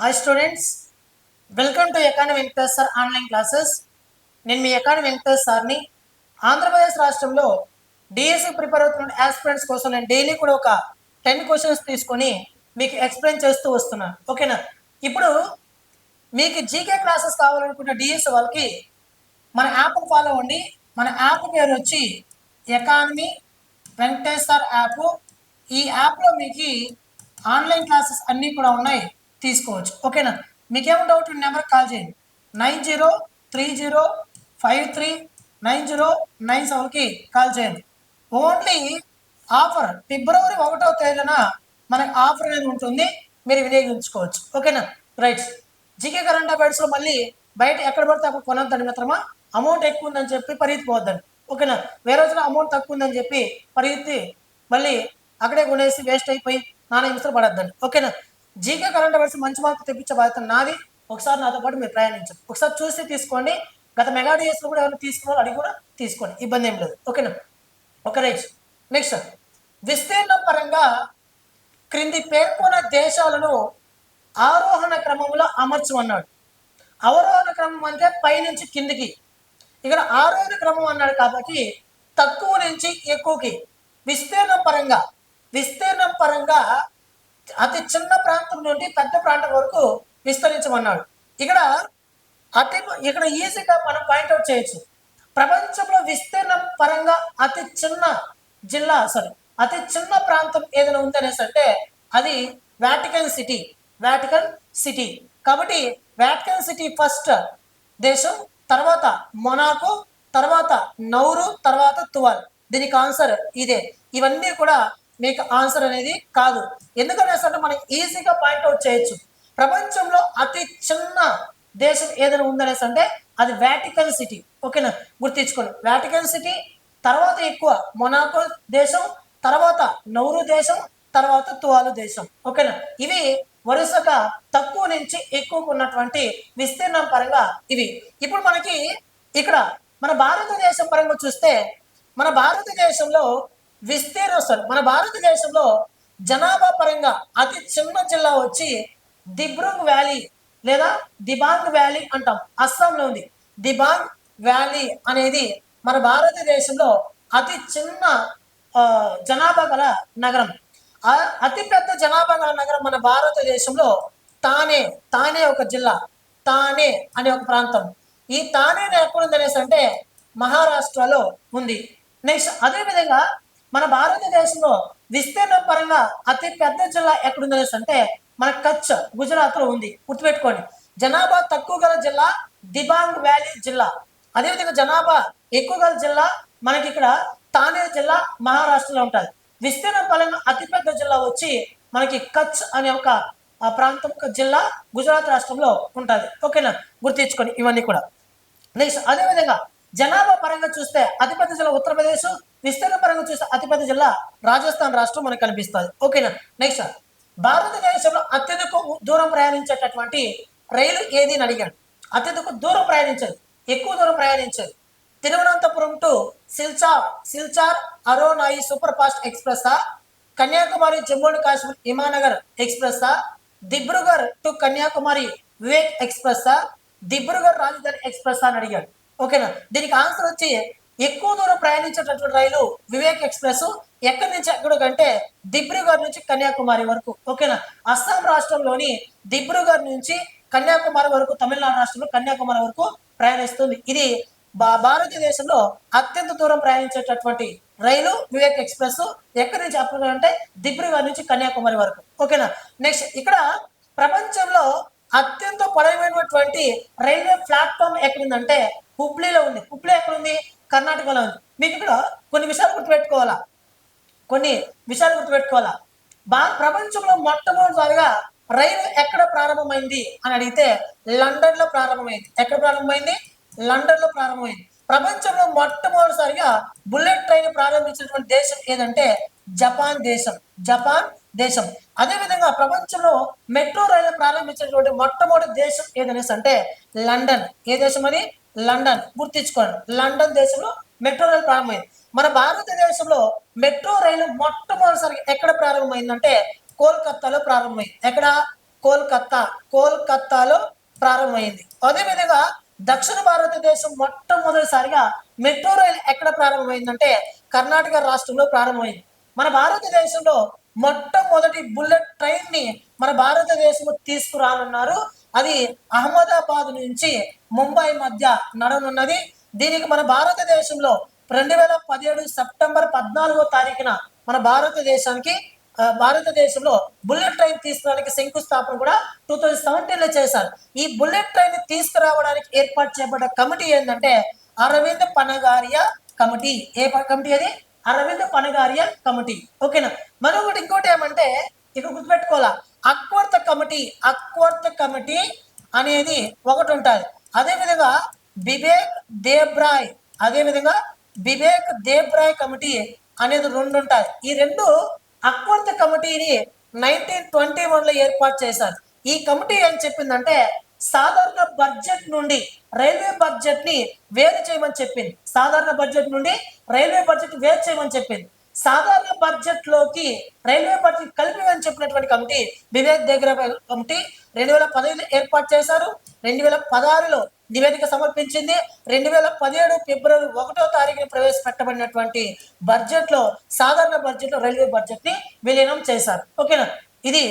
Hi students welcome to economy Venkatesh sir online classes నేను మీ economy Venkatesh సార్ని ఆంధ్రప్రదేశ్ రాష్ట్రంలో డిఎస్సి ప్రిపేర్ అవుతున్న ఆస్పిరెంట్స్ కోసం నేను డైలీ కూడా ఒక టెన్ క్వశ్చన్స్ తీసుకొని మీకు ఎక్స్ప్లెయిన్ చేస్తూ వస్తున్నాను ఓకేనా ఇప్పుడు మీకు జీకే క్లాసెస్ కావాలనుకున్న డిఎస్సి వాళ్ళకి మన యాప్ ఫాలో అవ్వండి. మన యాప్ పేరు వచ్చి ఎకానమీ వెంకటేశ్వర యాప్ ఈ యాప్లో మీకు ఆన్లైన్ క్లాసెస్ అన్నీ కూడా ఉన్నాయి. తీసుకోవచ్చు. ఓకేనా? మీకేమో డౌట్ నెంబర్ కాల్ చేయండి. Nine zero three zero five three nine zero nine సెవెన్కి కాల్ చేయండి. ఓన్లీ ఆఫర్ ఫిబ్రవరి ఒకటో తేదీన మనకి ఆఫర్ అనేది ఉంటుంది. మీరు వినియోగించుకోవచ్చు. ఓకేనా? రైట్. జీకే కరెంట్ అఫైర్స్లో మళ్ళీ బయట ఎక్కడ పడితే అక్కడ కొనొద్దండి మిత్రమా. అమౌంట్ ఎక్కువ ఉందని చెప్పి పరిగెత్తిపోవద్దండి ఓకేనా? వేరే రోజున అమౌంట్ తక్కువ ఉందని చెప్పి పరిగెత్తి మళ్ళీ అక్కడే కొనేసి వేస్ట్ అయిపోయి నాన్న హింసలు పడద్దండి. ఓకేనా? జీకే కరెంట్ అవర్స్ మంచి మార్కులు తెప్పించే బాధ్యత నాది. ఒకసారి నాతో పాటు మీరు ప్రయాణించండి. ఒకసారి చూసి తీసుకోండి. గత మెగా డిఎస్లో కూడా ఎవరైనా తీసుకోవాలి అడిగి కూడా తీసుకోండి. ఇబ్బంది ఏం లేదు. ఓకేనా? ఒక రైట్ నెక్స్ట్. విస్తీర్ణం పరంగా క్రింది పేర్కొన్న దేశాలను ఆరోహణ క్రమంలో అమర్చమన్నాడు. అవరోహణ క్రమం అంటే పైనుంచి కిందికి. ఇక్కడ ఆరోహణ క్రమం అన్నాడు కాబట్టి తక్కువ నుంచి ఎక్కువకి. విస్తీర్ణం పరంగా. విస్తీర్ణం పరంగా అతి చిన్న ప్రాంతం నుండి పెద్ద ప్రాంతం వరకు విస్తరించమన్నాడు. ఇక్కడ అతి ఇక్కడ ఈజీగా మనం పాయింట్అవుట్ చేయొచ్చు. ప్రపంచంలో విస్తీర్ణం పరంగా అతి చిన్న జిల్లా సారీ అతి చిన్న ప్రాంతం ఏదైనా ఉందనేసి అంటే అది వాటికన్ సిటీ వాటికన్ సిటీ కాబట్టి వాటికన్ సిటీ ఫస్ట్ దేశం తర్వాత మొనాకో తర్వాత నౌరు తర్వాత తువాల్ దీనికి ఆన్సర్ ఇదే. ఇవన్నీ కూడా మీకు ఆన్సర్ అనేది కాదు. ఎందుకనేసి అంటే మనం ఈజీగా పాయింట్అవుట్ చేయొచ్చు. ప్రపంచంలో అతి చిన్న దేశం ఏదైనా ఉందనేసి అంటే అది వ్యాటికన్ సిటీ ఓకేనా గుర్తించుకోండి. వాటికన్ సిటీ తర్వాత ఎక్కువ మొనాకో దేశం తర్వాత నౌరు దేశం తర్వాత తువాలు దేశం. ఓకేనా ఇవి వరుసగా తక్కువ నుంచి ఎక్కువ ఉన్నటువంటి విస్తీర్ణం పరంగా ఇవి. ఇప్పుడు మనకి ఇక్కడ మన భారతదేశం పరంగా చూస్తే మన భారతదేశంలో విస్తీర్ణం మన భారతదేశంలో జనాభా పరంగా అతి చిన్న జిల్లా వచ్చి దిబ్రుంగ్ వ్యాలీ లేదా దిబాంగ్ వ్యాలీ అంటాం. అస్సాంలో ఉంది. దిబాంగ్ వ్యాలీ అనేది మన భారతదేశంలో అతి చిన్న జనాభా గల నగరం. అతి పెద్ద జనాభా గల నగరం మన భారతదేశంలో తానే తానే ఒక జిల్లా. తానే అనే ఒక ప్రాంతం. ఈ తానే ఎక్కడ అనేసి అంటే మహారాష్ట్రలో ఉంది. నెక్స్ట్ అదేవిధంగా మన భారతదేశంలో విస్తీర్ణం పరంగా అతి పెద్ద జిల్లా ఎక్కడుంది అంటే మన కచ్ గుజరాత్లో ఉంది. గుర్తుపెట్టుకోండి. జనాభా తక్కువ గల జిల్లా దిబాంగ్ వ్యాలీ జిల్లా. అదేవిధంగా జనాభా ఎక్కువ గల జిల్లా మనకి ఇక్కడ తానే జిల్లా మహారాష్ట్రలో ఉంటుంది విస్తీర్ణం పరంగా అతిపెద్ద జిల్లా వచ్చి మనకి కచ్ అనే ఒక ప్రాంతం ఒక జిల్లా గుజరాత్ రాష్ట్రంలో ఉంటుంది. ఓకేనా? గుర్తించుకొని ఇవన్నీ కూడా. నెక్స్ట్ అదేవిధంగా జనాభా పరంగా చూస్తే అతిపెద్ద జిల్లా ఉత్తరప్రదేశ్ విస్తీర్ణ పరంగా చూస్తే అతిపెద్ద జిల్లా రాజస్థాన్ రాష్ట్రం మనకు కనిపిస్తుంది. ఓకేనా? నెక్స్ట్ భారతదేశంలో అత్యధిక దూరం ప్రయాణించేటటువంటి రైలు ఏది అని అడిగాడు అత్యధిక దూరం ప్రయాణించదు. ఎక్కువ దూరం ప్రయాణించదు. Thiruvananthapuram to Silchar Silchar Aronai super fast express Kanyakumari Jammu and Kashmir Himsagar express Dibrugarh to Kanyakumari Vivek express Dibrugarh Rajdhani express అని అడిగాడు ఓకేనా? దీనికి ఆన్సర్ వచ్చి ఎక్కువ దూరం ప్రయాణించేటటువంటి రైలు వివేక్ ఎక్స్ప్రెస్ ఎక్కడి నుంచి ఎక్కడికంటే దిబ్రుగర్ నుంచి కన్యాకుమారి వరకు. ఓకేనా? అస్సాం రాష్ట్రంలోని దిబ్రుగర్ నుంచి కన్యాకుమారి వరకు తమిళనాడు రాష్ట్రంలో కన్యాకుమారి వరకు ప్రయాణిస్తుంది. ఇది భా- భారతదేశంలో అత్యంత దూరం ప్రయాణించేటటువంటి రైలు వివేక్ ఎక్స్ప్రెస్ ఎక్కడి నుంచి అంటే దిబ్రుగర్ నుంచి కన్యాకుమారి వరకు. ఓకేనా? నెక్స్ట్ ఇక్కడ ప్రపంచంలో అత్యంత పొడవైనటువంటి రైల్వే ప్లాట్ఫామ్ ఎక్కడుందంటే హుబ్లీలో ఉంది. హుబ్లీ ఎక్కడుంది? కర్ణాటకలో ఉంది. మీకు ఇక్కడ కొన్ని విషయాలు గుర్తుపెట్టుకోవాలా? కొన్ని విషయాలు గుర్తుపెట్టుకోవాలా? బా ప్రపంచంలో మొట్టమొదటిసారిగా రైలు ఎక్కడ ప్రారంభమైంది అని అడిగితే లండన్లో ప్రారంభమైంది. ఎక్కడ ప్రారంభమైంది? లండన్లో ప్రారంభమైంది. ప్రపంచంలో మొట్టమొదటిసారిగా బుల్లెట్ ట్రైన్ ప్రారంభించినటువంటి దేశం ఏదంటే జపాన్ దేశం. జపాన్ దేశం. అదే విధంగా ప్రపంచంలో మెట్రో రైలు ప్రారంభించినటువంటి మొట్టమొదటి దేశం ఏదనేసి అంటే లండన్. ఏ దేశం అది? లండన్ గుర్తించుకోండి. లండన్ దేశంలో మెట్రో రైలు ప్రారంభమైంది. మన భారతదేశంలో మెట్రో రైలు మొట్టమొదటిసారి ఎక్కడ ప్రారంభమైందంటే కోల్కత్తాలో ప్రారంభమైంది. ఎక్కడ? కోల్కత్తా. కోల్కత్తాలో ప్రారంభమైంది. అదేవిధంగా దక్షిణ భారతదేశం మొట్టమొదటిసారిగా మెట్రో రైలు ఎక్కడ ప్రారంభమైందంటే కర్ణాటక రాష్ట్రంలో ప్రారంభమైంది. మన భారతదేశంలో మొట్టమొదటి బుల్లెట్ ట్రైన్ని మన భారతదేశంలో తీసుకురానున్నారు అది అహ్మదాబాద్ నుంచి ముంబై మధ్య నడనున్నది. దీనికి మన భారతదేశంలో రెండు వేల పదిహేడు సెప్టెంబర్ పద్నాలుగో తారీఖున మన భారతదేశానికి భారతదేశంలో బుల్లెట్ ట్రైన్ తీసుకురావడానికి శంకుస్థాపన కూడా టూ థౌజండ్ సెవెంటీన్లో చేశారు. ఈ బుల్లెట్ ట్రైన్ తీసుకురావడానికి ఏర్పాటు చేయబడ్డ కమిటీ ఏంటంటే అరవింద్ పనగారియా కమిటీ. ఏ కమిటీ అది? అరవింద్ పనగారియా కమిటీ. ఓకేనా? మరొకటి ఇంకోటి ఏమంటే ఇక గుర్తుపెట్టుకోవాలా? అక్వర్త కమిటీ అక్వర్త కమిటీ అనేది ఒకటి ఉంటుంది. అదేవిధంగా బిబేక్ దేబ్రాయ్ అదేవిధంగా బిబేక్ దేబ్రాయ్ కమిటీ అనేది రెండు ఉంటాయి. ఈ రెండు అక్వర్త కమిటీని నైన్టీన్ ట్వంటీ వన్లో ఏర్పాటు చేశారు. ఈ కమిటీ ఏం చెప్పిందంటే సాధారణ బడ్జెట్ నుండి రైల్వే బడ్జెట్ని వేరు చేయమని చెప్పింది. సాధారణ బడ్జెట్ నుండి రైల్వే బడ్జెట్ వేరు చేయమని చెప్పింది. సాధారణ బడ్జెట్లోకి రైల్వే బడ్జెట్ కలిపి చెప్పినటువంటి కమిటీ వివేక్ దగ్గర కమిటీ రెండు వేల పదిహేను ఏర్పాటు చేశారు. రెండు వేల పదహారులో నివేదిక సమర్పించింది. రెండు వేల పదిహేడు ఫిబ్రవరి ఒకటో తారీఖున ప్రవేశపెట్టబడినటువంటి బడ్జెట్లో సాధారణ బడ్జెట్లో రైల్వే బడ్జెట్ని విలీనం చేశారు. ఓకేనా? ఇది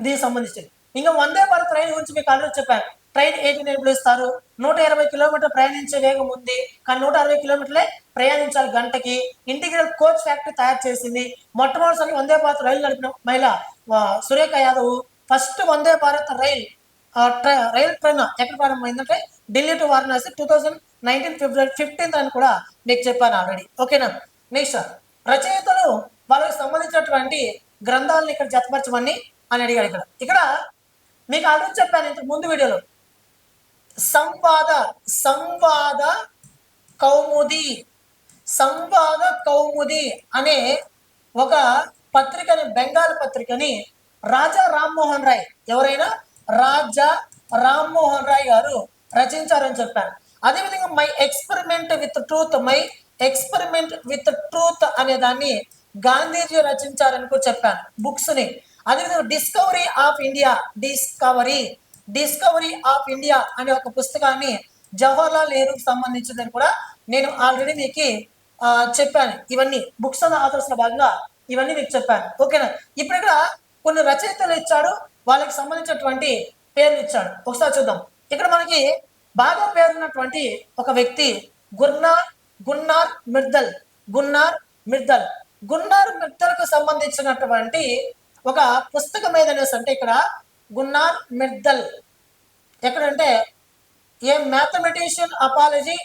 దీనికి సంబంధించింది. ఇంకా వందే భారత్ రైలు గురించి మీకు ఆల్రెడీ చెప్పాను. ట్రైన్ ఏజెంట్ నైన్ ఇస్తారు? నూట ఇరవై కిలోమీటర్ ప్రయాణించే వేగం ఉంది. కానీ నూట అరవై కిలోమీటర్లే ప్రయాణించాలి గంటకి. ఇంటిగ్రల్ కోచ్ ఫ్యాక్టరీ తయారు చేసింది. మొట్టమొదటిసారి వందే భారత్ రైలు నడిపిన మహిళ Surekha Yadav. First Vande Bharat rail rail train ఎక్కడ ప్రారంభమైందంటే Delhi to Varanasi two thousand nineteen February fifteenth అని కూడా మీకు చెప్పాను ఆల్రెడీ. ఓకేనా? నెక్స్ట్ రచయితలు వాళ్ళకి సంబంధించినటువంటి గ్రంథాలను ఇక్కడ జతపరచమని అని అడిగాడు ఇక్కడ. ఇక్కడ మీకు ఆల్రెడీ చెప్పాను ఇంతకు ముందు వీడియోలో. సంవాద సంవాద కౌముది సంవాద కౌముది అనే ఒక పత్రికని బెంగాల్ పత్రికని రాజా రామ్మోహన్ రాయ్ ఎవరైనా? రాజా రామ్మోహన్ రాయ్ గారు రచించారని చెప్పారు. అదేవిధంగా my experiment with truth my experiment with truth అనే దాన్ని గాంధీజీ రచించారని కూడా చెప్పాను బుక్స్ని. అదేవిధంగా discovery of India discovery discovery of India అనే ఒక పుస్తకాన్ని జవహర్లాల్ నెహ్రూకి సంబంధించిందని కూడా నేను ఆల్రెడీ మీకు చెప్పాను. ఇవన్నీ బుక్స్ అండ్ ఆథర్స్ భాగంగా ఇవన్నీ మీకు చెప్పాను. ఓకేనా ఇప్పుడు ఇక్కడ కొన్ని రచయితలు ఇచ్చాడు వాళ్ళకి సంబంధించినటువంటి పేర్లు ఇచ్చాడు. ఒకసారి చూద్దాం. ఇక్కడ మనకి బాగా పేరున్నటువంటి ఒక వ్యక్తి గుర్నార్ గున్నార్ మిర్దల్. గున్నార్ మిర్దల్. గున్నార్ మిర్దల్కు సంబంధించినటువంటి ఒక పుస్తకం ఏదనేసి అంటే ఇక్కడ గున్నార్ మిర్దల్. ఎక్కడంటే a mathematician apology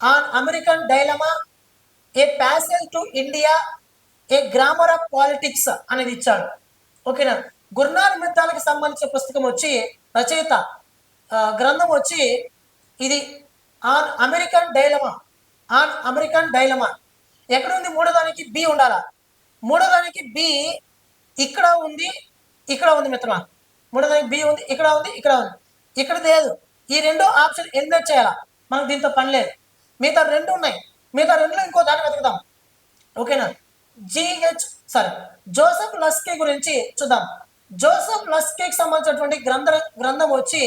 an American dilemma a passage to India a grammar of politics అనేది ఇచ్చాడు. ఓకేనా? గుర్నార్ మిత్తాలకు సంబంధించిన పుస్తకం వచ్చి రచయిత గ్రంథం వచ్చి ఇది an American dilemma an American dilemma ఎక్కడ ఉంది మూడోదానికి బి ఉండాలా? మూడోదానికి బి ఇక్కడ ఉంది ఇక్కడ ఉంది మిత్రమా? మూడో దానికి బి ఉంది ఇక్కడ ఉంది ఇక్కడ ఉంది. ఇక్కడ లేదు. ఈ రెండో ఆప్షన్ ఎలిమినేట్ చేయాలా? మనకు దీంతో పని లేదు. మిగతా రెండు ఉన్నాయి. మిగతా రెండులో ఇంకో దాన్ని వెతుకుదాం. ఓకేనా? జిహెచ్ సారీ జోసెఫ్ లస్కే గురించి చూద్దాం. జోసెఫ్ లస్కేకి సంబంధించినటువంటి గ్రంథ గ్రంథం వచ్చి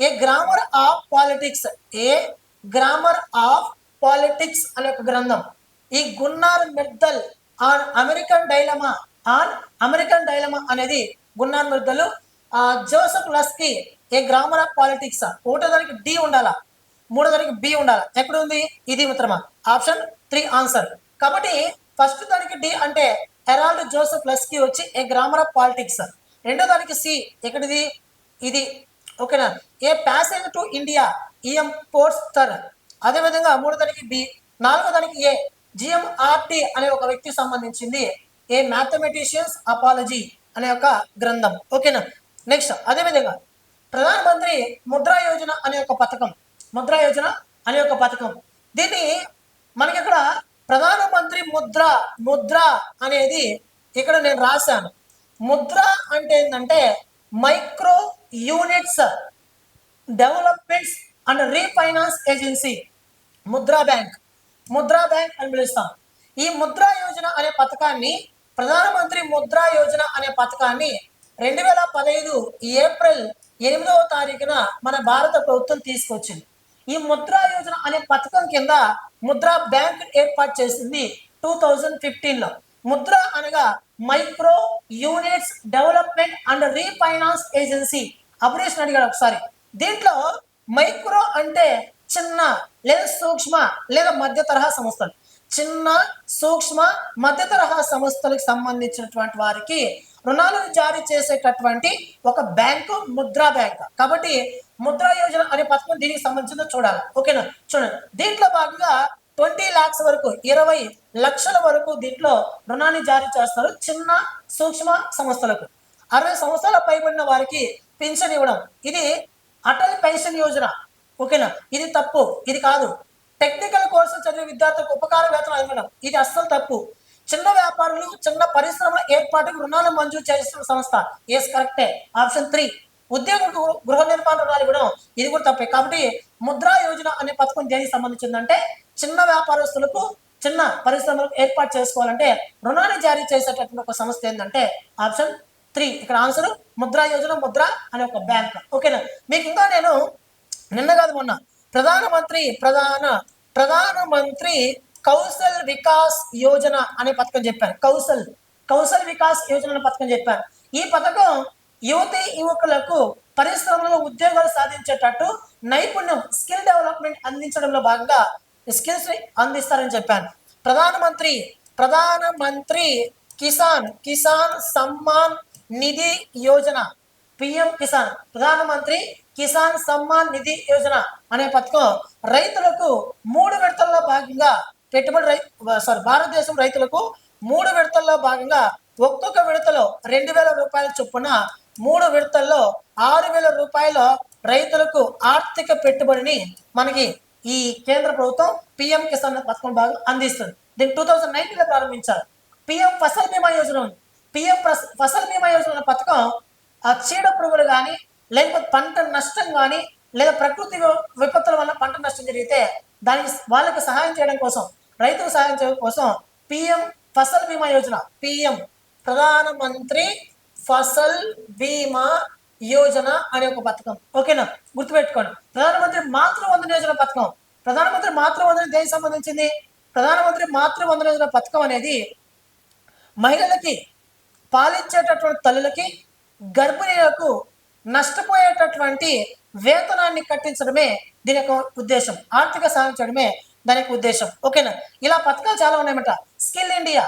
a grammar of politics a grammar of politics అనే ఒక గ్రంథం. ఈ Gunnar Myrdal an American dilemma an American dilemma అనేది Gunnar Myrdal Joseph Laski a grammar of politics ఒకటో దానికి డి ఉండాలా? మూడో దానికి బి ఉండాలా? ఎక్కడ ఉంది ఇది మిత్రమా ఆప్షన్ త్రీ ఆన్సర్. కాబట్టి ఫస్ట్ దానికి డి అంటే హెరాల్డ్ జోసఫ్ లస్కి వచ్చి ఏ గ్రామర్ ఆఫ్ పాలిటిక్స్ రెండో దానికి సి ఎక్కడిది? ఇది. ఓకేనా? A passage to India E M Forster అదేవిధంగా మూడో దానికి బి. నాలుగో దానికి ఏ. జిఎంఆర్టి అనే ఒక వ్యక్తికి సంబంధించింది ఏ మ్యాథమెటిషియన్స్ అపాలజీ అనే ఒక గ్రంథం. ఓకేనా? నెక్స్ట్ అదేవిధంగా ప్రధానమంత్రి ముద్రా యోజన అనే ఒక పథకం ముద్రా యోజన అనే ఒక పథకం. దీన్ని మనకి ఇక్కడ ప్రధానమంత్రి ముద్ర ముద్ర అనేది ఇక్కడ నేను రాశాను. ముద్ర అంటే ఏంటంటే micro units developments and refinance agency Mudra bank. Mudra bank అని పిలుస్తాం. ఈ ముద్రా యోజన అనే పథకాన్ని ప్రధానమంత్రి ముద్రా యోజన అనే పథకాన్ని రెండు వేల పదహైదు ఏప్రిల్ ఎనిమిదవ తారీఖున మన భారత ప్రభుత్వం తీసుకొచ్చింది. ఈ ముద్రా యోజన అనే పథకం కింద ముద్రా బ్యాంక్ ఏర్పాటు చేసింది టూ థౌజండ్ ఫిఫ్టీన్లో ముద్ర అనగా micro units development and refinance agency. Operation అడిగాడు ఒకసారి. దీంట్లో మైక్రో అంటే చిన్న లేదా సూక్ష్మ లేదా మధ్య తరహా సంస్థలు. చిన్న సూక్ష్మ మధ్య తరహా సంస్థలకు సంబంధించినటువంటి వారికి రుణాలను జారీ చేసేటటువంటి ఒక బ్యాంకు ముద్రా బ్యాంక్. కాబట్టి ముద్రా యోజన అనే పథకం దీనికి సంబంధించిందో చూడాలి. ఓకేనా? చూడండి. దీంట్లో భాగంగా ట్వంటీ లాక్స్ వరకు ఇరవై లక్షల వరకు దీంట్లో రుణాన్ని జారీ చేస్తారు చిన్న సూక్ష్మ సంస్థలకు. అరవై సంవత్సరాల పైబడిన వారికి పెన్షన్ ఇవ్వడం. ఇది అటల్ పెన్షన్ యోజన. ఓకేనా? ఇది తప్పు. ఇది కాదు. టెక్నికల్ కోర్సు చదివే విద్యార్థులకు ఉపకార వేతనం ఇవ్వడం ఇది అస్సలు తప్పు. చిన్న వ్యాపారులు చిన్న పరిశ్రమల ఏర్పాటుకు రుణాలు మంజూరు చేస్తున్న సంస్థ. ఎస్ కరెక్టే ఆప్షన్ త్రీ ఉద్యోగులకు గృహ నిర్మాణ రుణాలు ఇవ్వడం. ఇది కూడా తప్పే. కాబట్టి ముద్రా యోజన అనే పథకం దేనికి సంబంధించిందంటే చిన్న వ్యాపారస్తులకు చిన్న పరిశ్రమలకు ఏర్పాటు చేసుకోవాలంటే రుణాన్ని జారీ చేసేటటువంటి ఒక సంస్థ ఏంటంటే ఆప్షన్ త్రీ ఇక్కడ ఆన్సర్ ముద్రా యోజన ముద్ర అనే ఒక బ్యాంక్ ఓకేనా మీకు ఇంకా నేను నిన్న కాదు మొన్న ప్రధానమంత్రి ప్రధాన ప్రధానమంత్రి కౌశల్ వికాస్ యోజన అనే పథకం చెప్పాను కౌశల్ కౌశల్ వికాస్ యోజన అనే పథకం చెప్పాను ఈ పథకం యువతి యువకులకు పరిశ్రమలో ఉద్యోగాలు సాధించేటట్టు నైపుణ్యం స్కిల్ డెవలప్మెంట్ అందించడంలో భాగంగా స్కిల్స్ అందిస్తారని చెప్పాను ప్రధానమంత్రి ప్రధానమంత్రి కిసాన్ కిసాన్ సమ్మాన్ నిధి యోజన పిఎం కిసాన్ ప్రధానమంత్రి కిసాన్ సమ్మాన్ నిధి యోజన అనే పథకం రైతులకు మూడు విడతల్లో భాగంగా పెట్టుబడి రై సారీ భారతదేశం రైతులకు మూడు విడతల్లో భాగంగా ఒక్కొక్క విడతలో రెండు వేల రూపాయల చొప్పున మూడు విడతల్లో ఆరు వేల రూపాయల రైతులకు ఆర్థిక పెట్టుబడిని మనకి ఈ కేంద్ర ప్రభుత్వం పిఎం కిసాన్ పథకం భాగం అందిస్తుంది. దీన్ని టూ థౌజండ్ నైన్టీన్లో ప్రారంభించారు. పిఎం ఫసల్ బీమా యోజన ఉంది. పిఎం ఫసల్ బీమా యోజన పథకం ఆ చీడ పురుగులు కానీ లేకపోతే పంట నష్టం కానీ లేదా ప్రకృతి విపత్తుల వల్ల పంట నష్టం జరిగితే దానికి వాళ్ళకి సహాయం చేయడం కోసం రైతుల సహాయం చేయడం కోసం పిఎం ఫసల్ బీమా యోజన పిఎం ప్రధానమంత్రి ఫసల్ బీమా యోజన అనే ఒక పథకం. ఓకేనా? గుర్తుపెట్టుకోండి. ప్రధానమంత్రి మాతృవందన యోజన పథకం. ప్రధానమంత్రి మాతృవందన దేనికి సంబంధించింది? ప్రధానమంత్రి మాతృవందన యోజన పథకం అనేది మహిళలకి పాలించేటటువంటి తల్లులకి గర్భిణీలకు నష్టపోయేటటువంటి వేతనాన్ని కట్టించడమే దీని యొక్క ఉద్దేశం. ఆర్థిక సహాయం చేయడమే దానికి ఉద్దేశం. ఓకేనా? ఇలా పథకాలు చాలా ఉన్నాయన్నమాట. Skill India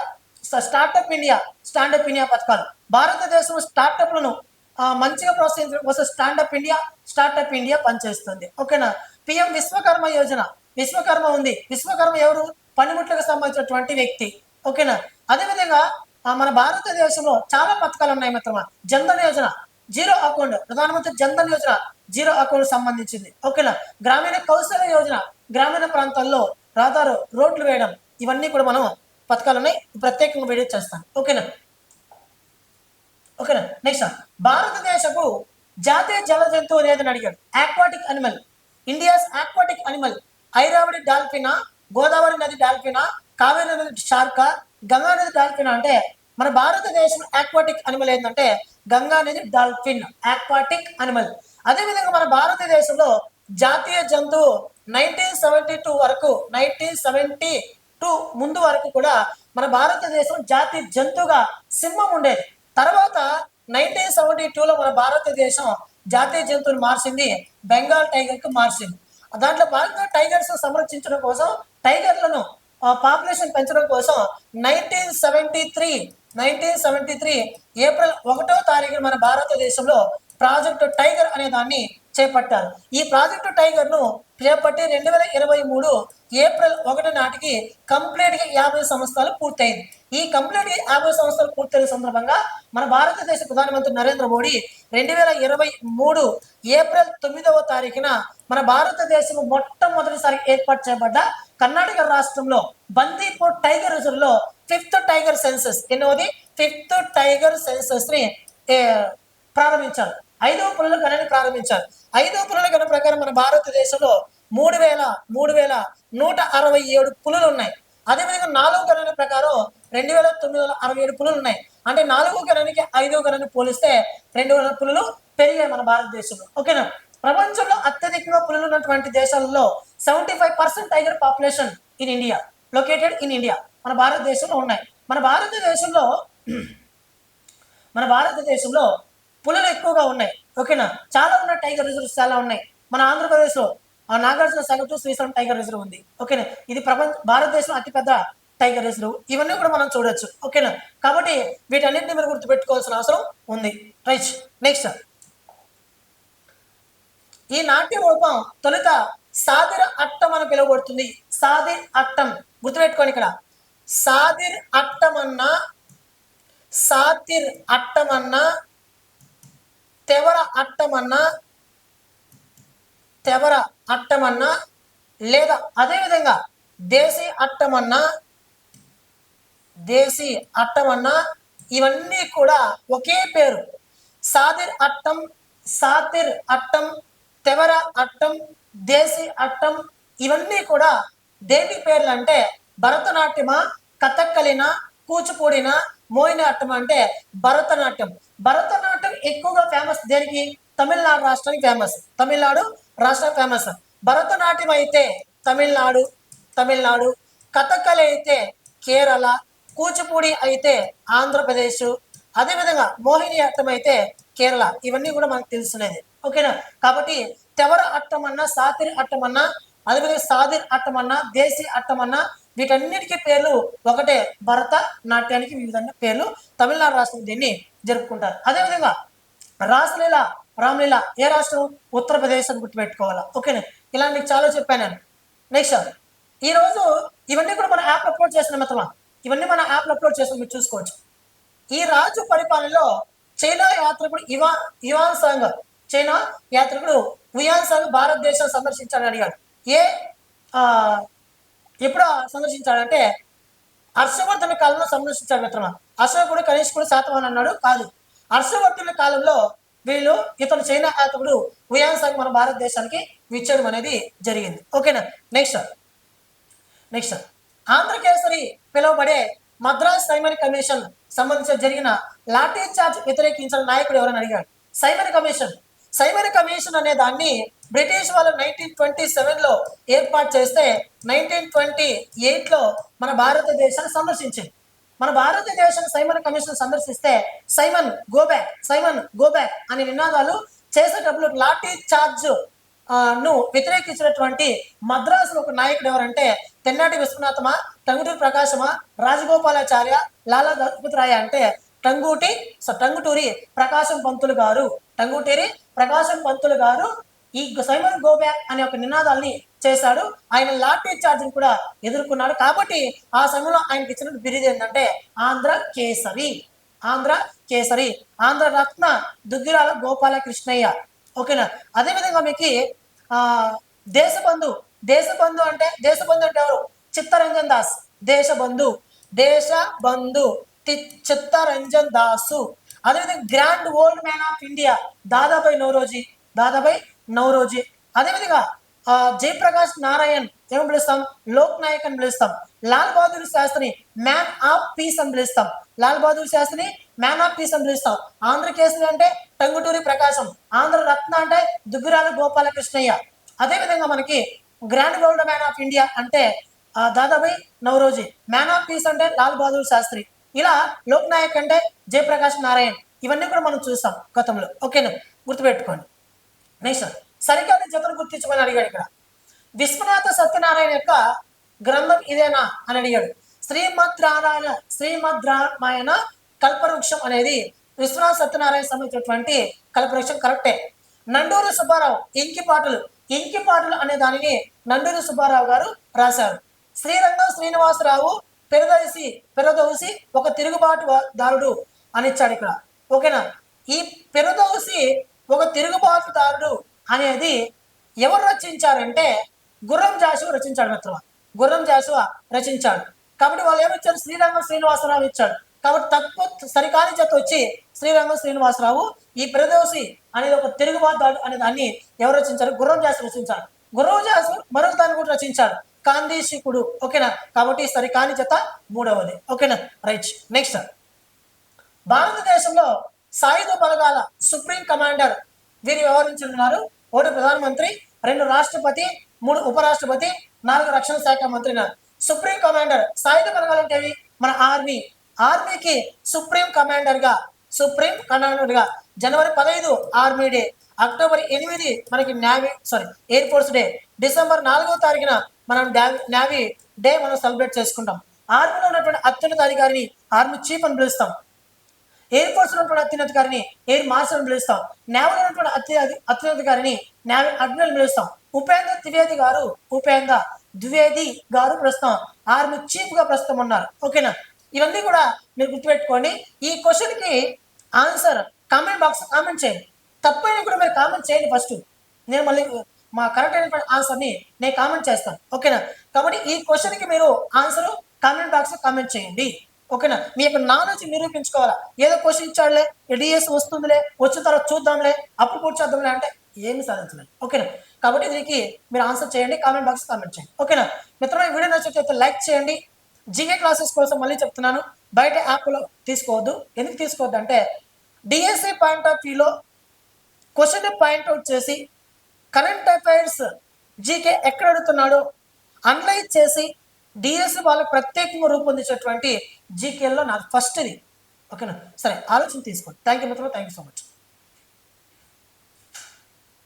startup India standup India పథకాలు. భారతదేశం స్టార్టప్లను మంచిగా ప్రోత్సహించడం కోసం స్టాండప్ ఇండియా స్టార్టప్ ఇండియా పనిచేస్తుంది. ఓకేనా? పిఎం విశ్వకర్మ యోజన. విశ్వకర్మ ఉంది. విశ్వకర్మ ఎవరు? పనిముట్లకు సంబంధించినటువంటి వ్యక్తి. ఓకేనా? అదేవిధంగా మన భారతదేశంలో చాలా పథకాలు ఉన్నాయి మిత్రమా? జన్ధన్ యోజన. జీరో అకౌంట్ ప్రధానమంత్రి జన్ధన్ యోజన జీరో అకౌంట్ సంబంధించింది. ఓకేనా? గ్రామీణ కౌశల్య యోజన గ్రామీణ ప్రాంతాల్లో రహదారు రోడ్లు వేయడం ఇవన్నీ కూడా మనం పథకాలని ప్రత్యేకంగా వీడియో చేస్తాం. ఓకేనా? ఓకేనా? నెక్స్ట్ భారతదేశపు జాతీయ జల జంతువు అనేది అడిగాడు. Aquatic animal India's aquatic animal Irrawaddy డాల్ఫినా Godavari నది డాల్ఫినా కావేరీ నది షార్కా గంగా నది డాల్ఫినా అంటే మన భారతదేశం ఆక్వాటిక్ అనిమల్ ఏంటంటే గంగా అనేది డాల్ఫిన్ ఆక్వాటిక్ అనిమల్ అదేవిధంగా మన భారతదేశంలో జాతీయ జంతువు నైన్టీన్ సెవెంటీ టూ వరకు నైన్టీన్ సెవెంటీ టూ ముందు వరకు కూడా మన భారతదేశం జాతీయ జంతువుగా సింహం ఉండేది. తర్వాత నైన్టీన్ సెవెంటీ టూలో మన భారతదేశం జాతీయ జంతువుని మార్చింది బెంగాల్ టైగర్కి మార్చింది. దాంట్లో భాగంగా టైగర్స్ సంరక్షించడం కోసం టైగర్లను పాపులేషన్ పెంచడం కోసం nineteen seventy three nineteen seventy three April ఒకటో తారీఖున మన భారతదేశంలో ప్రాజెక్టు టైగర్ అనే దాన్ని చేపట్టారు. ఈ ప్రాజెక్టు టైగర్ను చేపట్టి రెండు వేల ఇరవై మూడు ఏప్రిల్ ఒకటి నాటికి కంప్లీట్గా యాభై సంవత్సరాలు పూర్తయింది. ఈ కంప్లీట్గా యాభై సంవత్సరాలు పూర్తయిన సందర్భంగా మన భారతదేశ ప్రధానమంత్రి నరేంద్ర మోడీ రెండు వేల ఇరవై మూడు ఏప్రిల్ తొమ్మిదవ తారీఖున మన భారతదేశం మొట్టమొదటిసారి ఏర్పాటు చేయబడ్డ కర్ణాటక రాష్ట్రంలో బందీపూర్ టైగర్ రిజర్వ్లో ఫిఫ్త్ టైగర్ సెన్సస్ ఎన్నోది? ఫిఫ్త్ టైగర్ సెన్సస్ని ప్రారంభించారు. ఐదవ పుల్లల గణని ప్రారంభించారు. ఐదవ పులుల గణ ప్రకారం మన భారతదేశంలో మూడు వేల మూడు వేల నూట అరవై ఏడు పులులు ఉన్నాయి. అదేవిధంగా నాలుగు గణన ప్రకారం రెండు వేల తొమ్మిది వందల అరవై ఏడు పులులు ఉన్నాయి. అంటే నాలుగో గణానికి ఐదో గణని పోలిస్తే రెండు వేల పులులు పెరిగాయి మన భారతదేశంలో. ఓకేనా? ప్రపంచంలో అత్యధికంగా పులులు ఉన్నటువంటి దేశాలలో seventy five percent tiger population in India located in India మన భారతదేశంలో ఉన్నాయి. మన భారతదేశంలో మన భారతదేశంలో పులులు ఎక్కువగా ఉన్నాయి. ఓకేనా చాలా ఉన్న టైగర్ రిజర్వ్స్ చాలా ఉన్నాయి. మన ఆంధ్రప్రదేశ్లో ఆ నాగార్జున సగటు శ్రీశైలం టైగర్ రిజర్వ్ ఉంది. ఓకేనా ఇది ప్రపంచ భారతదేశంలో అతిపెద్ద టైగర్ రిజర్వ్. ఇవన్నీ కూడా మనం చూడొచ్చు. ఓకేనా కాబట్టి వీటన్నిటిని మీరు గుర్తుపెట్టుకోవాల్సిన అవసరం ఉంది. రైట్. నెక్స్ట్ ఈ నాట్య రూపం తొలుత సాదిర్ అట్టం అని పిలువబడుతుంది. సాదిర్ అట్టం గుర్తుపెట్టుకోండి ఇక్కడ. సాదిర్ అట్టం అన్నా సాతిర్ అట్టం అన్నా తెవర అట్టం అన్నా తెవర అట్టం అన్నా లేదా అదేవిధంగా దేశీ అట్టం అట్టమన్నా దేశీ అట్టమన్నా ఇవన్నీ కూడా ఒకే పేరు. సాదిర్ అట్టం సాతిర్ అట్టం తెవర అట్టం దేశీ అట్టం ఇవన్నీ కూడా దేవి పేర్లు అంటే భరతనాట్యమా కథక్కలిన కూచిపూడిన మోహిని అట్టం అంటే భరతనాట్యం. భరతనాట్యం ఎక్కువగా ఫేమస్ దేనికి? తమిళనాడు రాష్ట్రానికి ఫేమస్ తమిళనాడు రాష్ట్రం ఫేమస్ భరతనాట్యం అయితే తమిళనాడు తమిళనాడు. కథకళి అయితే కేరళ కూచిపూడి అయితే ఆంధ్రప్రదేశ్. అదేవిధంగా మోహిని అట్టం అయితే కేరళ. ఇవన్నీ కూడా మనకు తెలుసునేది ఓకేనా? కాబట్టి తెవర అట్టమన్నా సాతిరి అట్టమన్నా అదేవిధంగా సాదిర్ అట్టమన్నా దేశీ అట్టమన్నా వీటన్నిటికీ పేర్లు ఒకటే భరత నాట్యానికి వివిధ పేర్లు తమిళనాడు రాష్ట్రం దీన్ని జరుపుకుంటారు. అదేవిధంగా రాసలీల రామలీల ఏ రాష్ట్రం? ఉత్తరప్రదేశ్ అని గుర్తుపెట్టుకోవాలా? ఓకేనా? ఇలా మీకు చాలా చెప్పాను నేను. నెక్స్ట్ ఈ రోజు ఇవన్నీ కూడా మన యాప్ అప్లోడ్ చేసిన మిత్రమా? ఇవన్నీ మన యాప్ అప్లోడ్ చేసిన మీరు చూసుకోవచ్చు. ఈ రాజు పరిపాలనలో చైనా యాత్రికుడు ఇవా ఇవాన్ సాంగ్ చైనా యాత్రికుడు వుయాన్సాంగ్ భారతదేశం సందర్శించాలని అడిగాడు. ఏ ఆ, ఎప్పుడు సందర్శించాడంటే హర్షవర్ధన కాలంలో సందర్శించాడు మిత్రమా అశోకుడు కనీష్కుడు శాతవాహన్ అన్నాడు. కాదు. హర్షవర్ధన కాలంలో వీళ్ళు ఇతను చైనా యాత్రికుడు వుయాన్సాంగ్ మన భారతదేశానికి విచ్చడం అనేది జరిగింది. ఓకేనా? నెక్స్ట్. నెక్స్ట్. ఆంధ్రకేసరి పిలువబడే మద్రాస్ సైమన్ కమిషన్ సంబంధించి జరిగిన లాఠీ చార్జ్ వ్యతిరేకించిన నాయకుడు ఎవరని అడిగాడు. సైమన్ కమిషన్ సైబర్ కమిషన్ అనే దాన్ని బ్రిటిష్ వాళ్ళు నైన్టీన్ ట్వంటీ సెవెన్లో ఏర్పాటు చేస్తే నైన్టీన్ ట్వంటీ ఎయిట్లో మన భారతదేశాన్ని సందర్శించింది. మన భారతదేశం Simon commission సందర్శిస్తే Simon go back Simon go back అనే నినాదాలు చేసేటప్పుడు లాఠీ చార్జ్ను వ్యతిరేకించినటువంటి మద్రాసులో ఒక నాయకుడు ఎవరంటే తెన్నాటి విశ్వనాథమా టంగుటూరి ప్రకాశమా రాజగోపాలాచార్య లాలా దశపతి అంటే టంగూటి సో టంగుటూరి ప్రకాశం పంతులు గారు. టంగుటూరి ప్రకాశం పంతులు గారు ఈ సైమన్ గోబ్యాక్ అనే ఒక నినాదాల్ని చేశాడు. ఆయన లాటరీ చార్జ్ని కూడా ఎదుర్కొన్నాడు. కాబట్టి ఆ సమయంలో ఆయనకి ఇచ్చిన బిరుదు ఏంటంటే ఆంధ్ర కేసరి. ఆంధ్ర కేసరి. ఆంధ్ర రత్న దుగ్గిరాల గోపాల కృష్ణయ్య ఓకేనా? అదేవిధంగా మీకు ఆ దేశబంధు. దేశబంధు అంటే దేశబంధు అంటే ఎవరు? చిత్తరంజన్ దాస్. దేశబంధు. దేశబంధు. తి- చిత్తరంజన్ దాసు. అదేవిధంగా grand old man of India Dadabhai Naoroji Dadabhai Naoroji అదేవిధంగా ఆ, జయప్రకాష్ నారాయణ్ ఏమని పిలుస్తాం? లోక్ నాయక్ అని పిలుస్తాం. Lal Bahadur Shastri man of peace అని పిలుస్తాం. లాల్ బహదూర్ శాస్త్రిని మ్యాన్ ఆఫ్ పీస్ అని పిలుస్తాం. ఆంధ్రకేసరి అంటే టంగుటూరి ప్రకాశం. ఆంధ్ర రత్న అంటే దుగ్గిరాల గోపాలకృష్ణయ్య. అదేవిధంగా మనకి grand gold man of India అంటే ఆ, నవరోజీ మ్యాన్ ఆఫ్ పీస్ అంటే లాల్ బహదూర్ శాస్త్రి. ఇలా లోక్ నాయక్ అంటే జయప్రకాష్ నారాయణ్. ఇవన్నీ కూడా మనం చూస్తాం గతంలో. ఓకేనా గుర్తుపెట్టుకోండి. నెక్స్ట్ సరికాని జతను గుర్తించమని అడిగాడు ఇక్కడ. విశ్వనాథ సత్యనారాయణ యొక్క గ్రంథం ఇదేనా అని అడిగాడు. శ్రీమద్రారాయణ శ్రీమద్రామాయణ కల్పవృక్షం అనేది విశ్వనాథ సత్యనారాయణ సంబంధించినటువంటి కల్పవృక్షం కరెక్టే. నండూరు సుబ్బారావు ఇంకి పాటలు. ఇంకి పాటలు అనే దానిని నండూరు సుబ్బారావు గారు రాశారు. శ్రీరంగం శ్రీనివాసరావు పెరదోసి పెరదోసి ఒక తిరుగుబాటు దారుడు అని ఇచ్చాడు ఇక్కడ. ఓకేనా? ఈ పెరదోసి ఒక తిరుగుబాటుదారుడు అనేది ఎవరు రచించారంటే గుర్రం జాషువా రచించాడు మిత్రమా గుర్రం జాషువా రచించాడు. కాబట్టి వాళ్ళు ఏమిచ్చారు శ్రీరంగం శ్రీనివాసరావు ఇచ్చాడు. కాబట్టి తక్కువ సరికాని జత వచ్చి శ్రీరంగం శ్రీనివాసరావు ఈ ప్రదోసి అనేది ఒక తిరుగుబాటు అనే దాన్ని ఎవరు రచించారు? గుర్రం జాసు రచించాడు. గుర్రం జాసు మరొక దాన్ని కూడా రచించాడు. కాందేశికుడు ఓకేనా? కాబట్టి సరికాని జత మూడవది. ఓకేనా? రైట్. నెక్స్ట్. భారతదేశంలో సాయుధ బలగాల సుప్రీం కమాండర్ వీరు వ్యవహరించనున్నారు ఒకటి ప్రధానమంత్రి రెండు రాష్ట్రపతి మూడు ఉపరాష్ట్రపతి నాలుగు రక్షణ శాఖ మంత్రి సుప్రీం కమాండర్ సాయుధ బలగాలు అంటే మన ఆర్మీ. ఆర్మీకి సుప్రీం కమాండర్గా సుప్రీం కమాండర్గా జనవరి పదహైదు ఆర్మీ డే అక్టోబర్ ఎనిమిది మనకి navy sorry air force day December నాలుగో తారీఖున మనం నావీ డే మనం సెలబ్రేట్ చేసుకుంటాం. ఆర్మీలో ఉన్నటువంటి అత్యున్నత అధికారిని ఆర్మీ చీఫ్ అని పిలుస్తాం. ఎయిర్ ఫోర్స్ ఉన్నటువంటి అత్యున్నతాధికారిని ఎయిర్ మార్షల్ అని పిలుస్తాం. నేవల్ ఉన్నటువంటి అత్య అత్యున్నతాధికారిని నేవీ అడ్మిరల్ పిలుస్తాం. ఉపేంద్ర ద్వివేది గారు ఉపేంద్ర ద్వివేది గారు ప్రస్తుతం ఆర్మీ చీఫ్గా ప్రస్తుతం ఉన్నారు. ఓకేనా? ఇవన్నీ కూడా మీరు గుర్తుపెట్టుకోండి. ఈ క్వశ్చన్కి ఆన్సర్ కామెంట్ బాక్స్ కామెంట్ చేయండి. తప్పైన కూడా మీరు కామెంట్ చేయండి ఫస్ట్ నేను మళ్ళీ మా కరెక్ట్ అయినటువంటి ఆన్సర్ని నేను కామెంట్ చేస్తాను. ఓకేనా కాబట్టి ఈ క్వశ్చన్కి మీరు ఆన్సర్ కామెంట్ బాక్స్లో కామెంట్ చేయండి. ఓకేనా మీ యొక్క నాలెడ్జ్ నిరూపించుకోవాలా? ఏదో క్వశ్చన్ ఇచ్చాడులే డిఎస్ వస్తుందిలే వచ్చిన తర్వాత చూద్దాంలే అప్పుడు పూర్తి చేద్దాంలే అంటే ఏమి సాధించలేదు. ఓకేనా కాబట్టి దీనికి మీరు ఆన్సర్ చేయండి కామెంట్ బాక్స్ కామెంట్ చేయండి. ఓకేనా మిత్రమే వీడియో నచ్చినట్లయితే లైక్ చేయండి. జీకే క్లాసెస్ కోసం మళ్ళీ చెప్తున్నాను. బయట యాప్లో తీసుకోవద్దు. ఎందుకు తీసుకోవద్దు అంటే డిఎస్సి పాయింట్ ఆఫ్ వ్యూలో క్వశ్చన్ పాయింట్ అవుట్ చేసి కరెంట్ అఫైర్స్ జీకే ఎక్కడ అడుగుతున్నాడో? అనలైజ్ చేసి డిఎస్సి వాళ్ళు ప్రత్యేకంగా రూపొందించేటువంటి జీకేలో నాకు ఫస్ట్ ఇది. ఓకేనా? సరే ఆలోచన తీసుకోండి. థ్యాంక్ యూ మిత్రులు థ్యాంక్ యూ సో మచ్